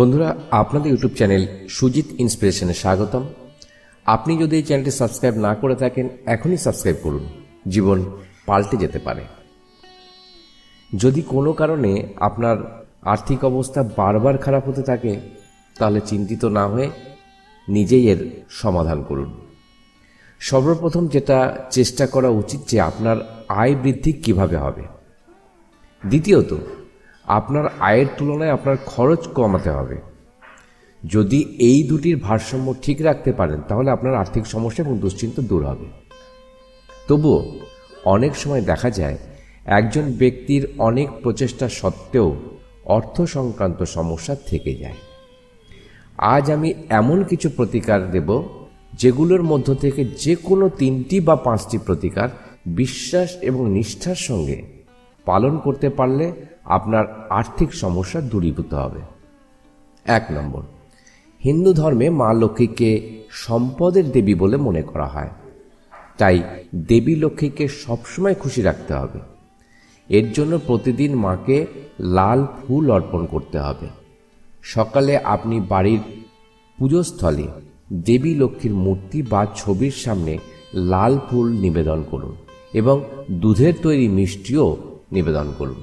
বন্ধুরা, আপনাদের YouTube channel Sujit ইন্সপিরেশনে স্বাগতম। আপনি যদি এই চ্যানেলটি সাবস্ক্রাইব না করে থাকেন, এখনই সাবস্ক্রাইব করুন। জীবন পাল্টে যেতে পারে। যদি কোনো কারণে আপনার আর্থিক অবস্থা বারবার খারাপ হতে থাকে, তাহলে চিন্তিত না হয়ে নিজেই এর সমাধান করুন। সর্বপ্রথম যেটা চেষ্টা করা উচিত যে আপনার আয় বৃদ্ধি কীভাবে হবে। দ্বিতীয়ত আপনার আয়ের তুলনায় আপনার খরচ কমাতে হবে। যদি এই দুটির ভারসাম্য ঠিক রাখতে পারেন, তাহলে আপনার আর্থিক সমস্যা এবং দুশ্চিন্তা দূর হবে। তবুও, অনেক সময় দেখা যায়, একজন ব্যক্তির অনেক প্রচেষ্টা সত্ত্বেও অর্থ সংক্রান্ত সমস্যা থেকে যায়। আজ আমি এমন কিছু প্রতিকার দেব, যেগুলোর মধ্য থেকে যে কোনো তিনটি বা পাঁচটি প্রতিকার বিশ্বাস এবং নিষ্ঠার সঙ্গে পালন করতে পারলে আপনার আর্থিক সমস্যা দূরীভূত হবে। এক নম্বর, হিন্দু ধর্মে মা লক্ষ্মীকে সম্পদের দেবী বলে মনে করা হয়। তাই দেবী লক্ষ্মীকে সবসময় খুশি রাখতে হবে। এর জন্য প্রতিদিন মাকে লাল ফুল অর্পণ করতে হবে। সকালে আপনি বাড়ির পুজোস্থলে দেবী লক্ষ্মীর মূর্তি বা ছবির সামনে লাল ফুল নিবেদন করুন এবং দুধের তৈরি মিষ্টিও নিবেদন করুন।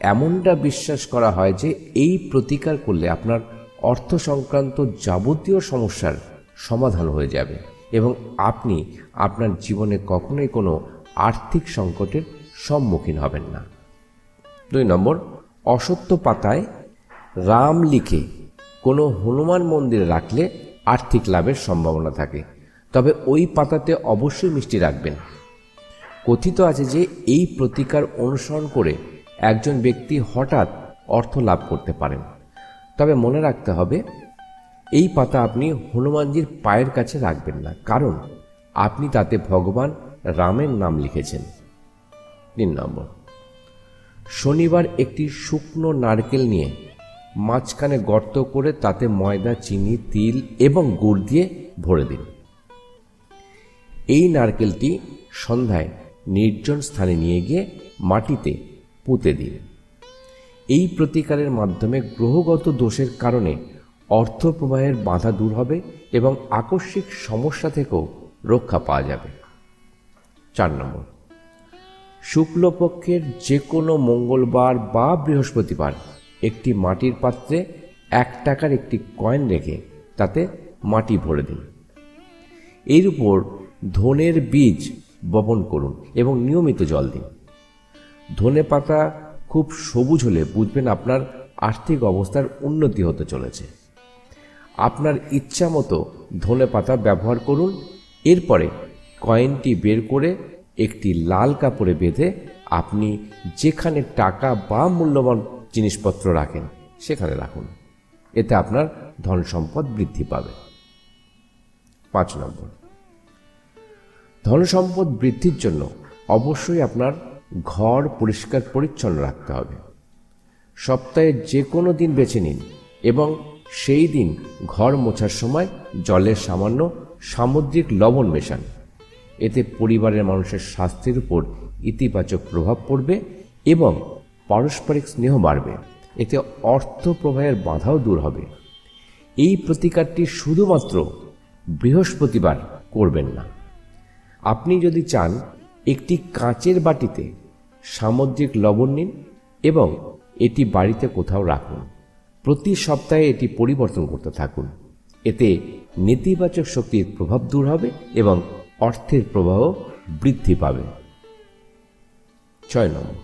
এমনটা বিশ্বাস করা হয় যে এই প্রতিকার করলে আপনার অর্থ সংক্রান্ত যাবতীয় সমস্যার সমাধান হয়ে যাবে এবং আপনি আপনার জীবনে কখনোই কোনো আর্থিক সংকটের সম্মুখীন হবেন না। দুই নম্বর, অসত্য পাতায় রাম লিখে কোনো হনুমান মন্দিরে রাখলে আর্থিক লাভের সম্ভাবনা থাকে। তবে ওই পাতাতে অবশ্যই মিষ্টি রাখবেন। কথিত আছে যে এই প্রতিকার অনুসরণ করে একজন ব্যক্তি হঠাৎ অর্থ লাভ করতে পারেন। তবে মনে রাখতে হবে, এই পাতা আপনি হনুমানজির পায়ের কাছে রাখবেন না, কারণ আপনি তাতে ভগবান রামের নাম লিখেছেন। তিন নম্বর। শনিবার একটি শুকনো নারকেল নিয়ে মাঝখানে গর্ত করে তাতে ময়দা, চিনি, তিল এবং গুড় দিয়ে ভরে দিন। এই নারকেলটি সন্ধ্যায় নির্জন স্থানে নিয়ে গিয়ে মাটিতে পুঁতে দিন এই প্রতিকারের মাধ্যমে গ্রহগত দোষের কারণে অর্থ প্রবাহের বাধা দূর হবে এবং আকস্মিক সমস্যা থেকেও রক্ষা পাওয়া যাবে। চার নম্বর। শুক্লপক্ষের যে কোনো মঙ্গলবার বা বৃহস্পতিবার একটি মাটির পাত্রে এক টাকার একটি কয়েন রেখে তাতে মাটি ভরে দিন। এর উপর ধনের বীজ বপন করুন এবং নিয়মিত জল দিন। ধনে পাতা খুব সবুজ হলে বুঝবেন আপনার আর্থিক অবস্থার উন্নতি হতে চলেছে। আপনার ইচ্ছা মতো ধনে পাতা ব্যবহার করুন, এরপরে কয়েনটি বের করে একটি লাল কাপড়ে বেঁধে আপনি যেখানে টাকা বা মূল্যবান জিনিসপত্র রাখেন, সেখানে রাখুন। এতে আপনার ধন সম্পদ বৃদ্ধি পাবে। পাঁচ নম্বর। ধন সম্পদ বৃদ্ধির জন্য অবশ্যই আপনার ঘর পরিষ্কার পরিচ্ছন্ন রাখতে হবে। সপ্তাহে যে কোনো দিন বেছে নিন এবং সেই দিন ঘর মোছার সময় জলের সামান্য সামুদ্রিক লবণ মেশান। এতে পরিবারের মানুষের স্বাস্থ্যের উপর ইতিবাচক প্রভাব পড়বে এবং পারস্পরিক স্নেহ বাড়বে। এতে অর্থ প্রবাহের বাধাও দূর হবে। এই প্রতিকারটি শুধুমাত্র বৃহস্পতিবার করবেন না। আপনি যদি চান, একটি কাঁচের বাটিতে সামুদ্রিক লবণ নিন এবং এটি বাড়িতে কোথাও রাখুন। প্রতি সপ্তাহে এটি পরিবর্তন করতে থাকুন। এতে নেতিবাচক শক্তির প্রভাব দূর হবে এবং অর্থের প্রবাহ বৃদ্ধি পাবে। ছয় নম্বর।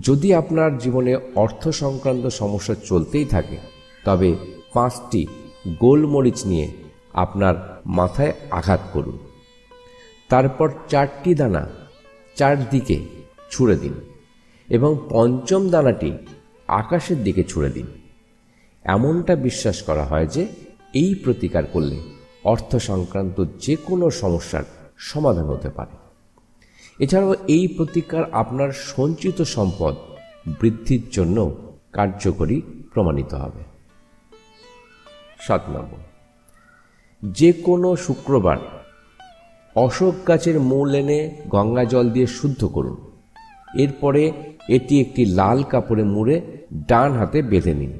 যদি আপনার জীবনে অর্থ সংক্রান্ত সমস্যা চলতেই থাকে, তবে পাঁচটি গোলমরিচ নিয়ে আপনার মাথায় আঘাত করুন। তারপর চারটি দানা চারদিকে ছুঁড়ে দিন এবং পঞ্চম দানাটি আকাশের দিকে ছুঁড়ে দিন। এমনটা বিশ্বাস করা হয় যে এই প্রতিকার করলে অর্থ সংক্রান্ত যে কোনো সমস্যার সমাধান হতে পারে। এছাড়াও এই প্রতিকার আপনার সঞ্চিত সম্পদ বৃদ্ধির জন্য কার্যকরী প্রমাণিত হবে। সাত নম্বর যে কোনো শুক্রবার অশোক গাছের মূল এনে গঙ্গা জল দিয়ে শুদ্ধ করুন। এরপরে এটি একটি লাল কাপড়ে মুড়ে ডান হাতে বেঁধে নিন।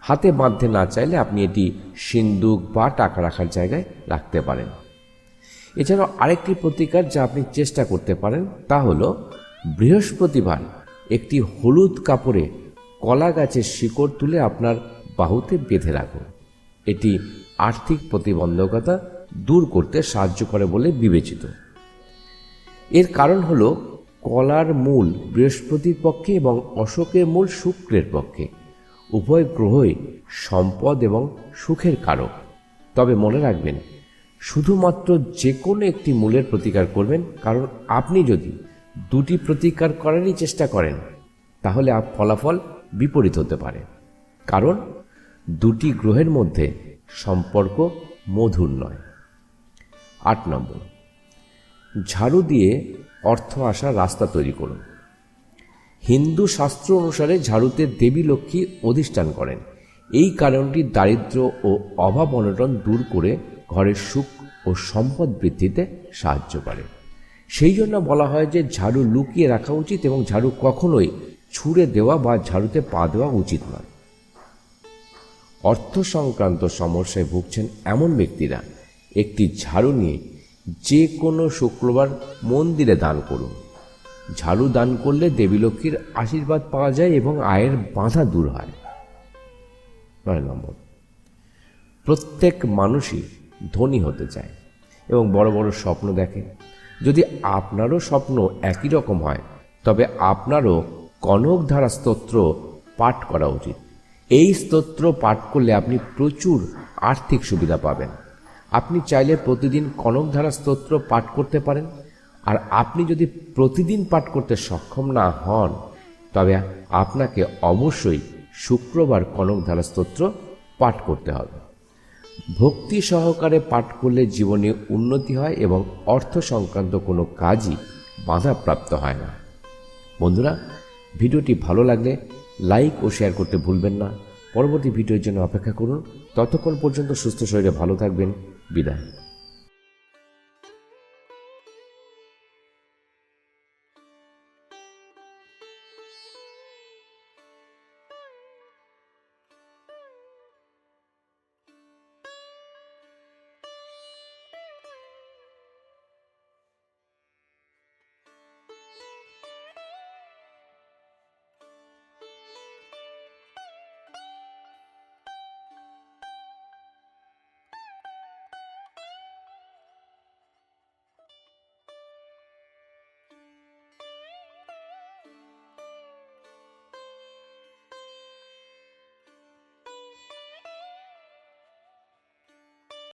হাতে বাঁধতে না চাইলে আপনি এটি সিন্দুক বা টাকা রাখার জায়গায় রাখতে পারেন। এছাড়াও আরেকটি প্রতিকার যা আপনি চেষ্টা করতে পারেন তা হল, বৃহস্পতিবার একটি হলুদ কাপড়ে কলা গাছের শিকড় তুলে আপনার বাহুতে বেঁধে রাখুন। এটি আর্থিক প্রতিবন্ধকতা দূর করতে সাহায্য করে বলে বিবেচিত। এর কারণ হল, কলার মূল বৃহস্পতির পক্ষে এবং অশোকের মূল শুক্রের পক্ষে। উভয় গ্রহই সম্পদ এবং সুখের কারক। তবে মনে রাখবেন, শুধুমাত্র যে কোনো একটি মূলের প্রতিকার করবেন, কারণ আপনি যদি দুটি প্রতিকার করারই চেষ্টা করেন, তাহলে ফলাফল বিপরীত হতে পারে। কারণ, দুটি গ্রহের মধ্যে সম্পর্ক মধুর নয়। আট নম্বর। ঝাড়ু দিয়ে অর্থ আসার রাস্তা তৈরি করুন। হিন্দু শাস্ত্র অনুসারে ঝাড়ুতে দেবী লক্ষ্মী অধিষ্ঠান করেন। এই কারণটি দারিদ্র ও অভাব অনটন দূর করে ঘরের সুখ ও সম্পদ বৃদ্ধিতে সাহায্য করে। সেই জন্য বলা হয় যে ঝাড়ু লুকিয়ে রাখা উচিত এবং ঝাড়ু কখনোই ছুঁড়ে দেওয়া বা ঝাড়ুতে পা দেওয়া উচিত নয়। অর্থ সংক্রান্ত সমস্যায় ভুগছেন এমন ব্যক্তিরা একটি ঝাড়ু নিয়ে যে কোনো শুক্রবার মন্দিরে দান করুন। ঝাড়ু দান করলে দেবী লক্ষ্মীর আশীর্বাদ পাওয়া যায় এবং আয়ের বাধা দূর হয়। নয় নম্বর। প্রত্যেক মানুষই ধনী হতে চায় এবং বড় বড় স্বপ্ন দেখে। যদি আপনারও স্বপ্ন একই রকম হয়, তবে আপনারও কনকধারা স্তোত্র পাঠ করা উচিত। এই স্তোত্র পাঠ করলে আপনি প্রচুর আর্থিক সুবিধা পাবেন। আপনি চাইলে প্রতিদিন কনকধারা স্তোত্র পাঠ করতে পারেন। আর আপনি যদি প্রতিদিন পাঠ করতে সক্ষম না হন, তবে আপনাকে অবশ্যই শুক্রবার কনকধারা স্তোত্র পাঠ করতে হবে। ভক্তি সহকারে পাঠ করলে জীবনে উন্নতি হয় এবং অর্থ সংক্রান্ত কোনো কাজই বাধাপ্রাপ্ত হয় না। বন্ধুরা, ভিডিওটি ভালো লাগলে লাইক ও শেয়ার করতে ভুলবেন না। পরবর্তী ভিডিওর জন্য অপেক্ষা করুন। ততক্ষণ পর্যন্ত সুস্থ শরীরে ভালো থাকবেন। বিদায়।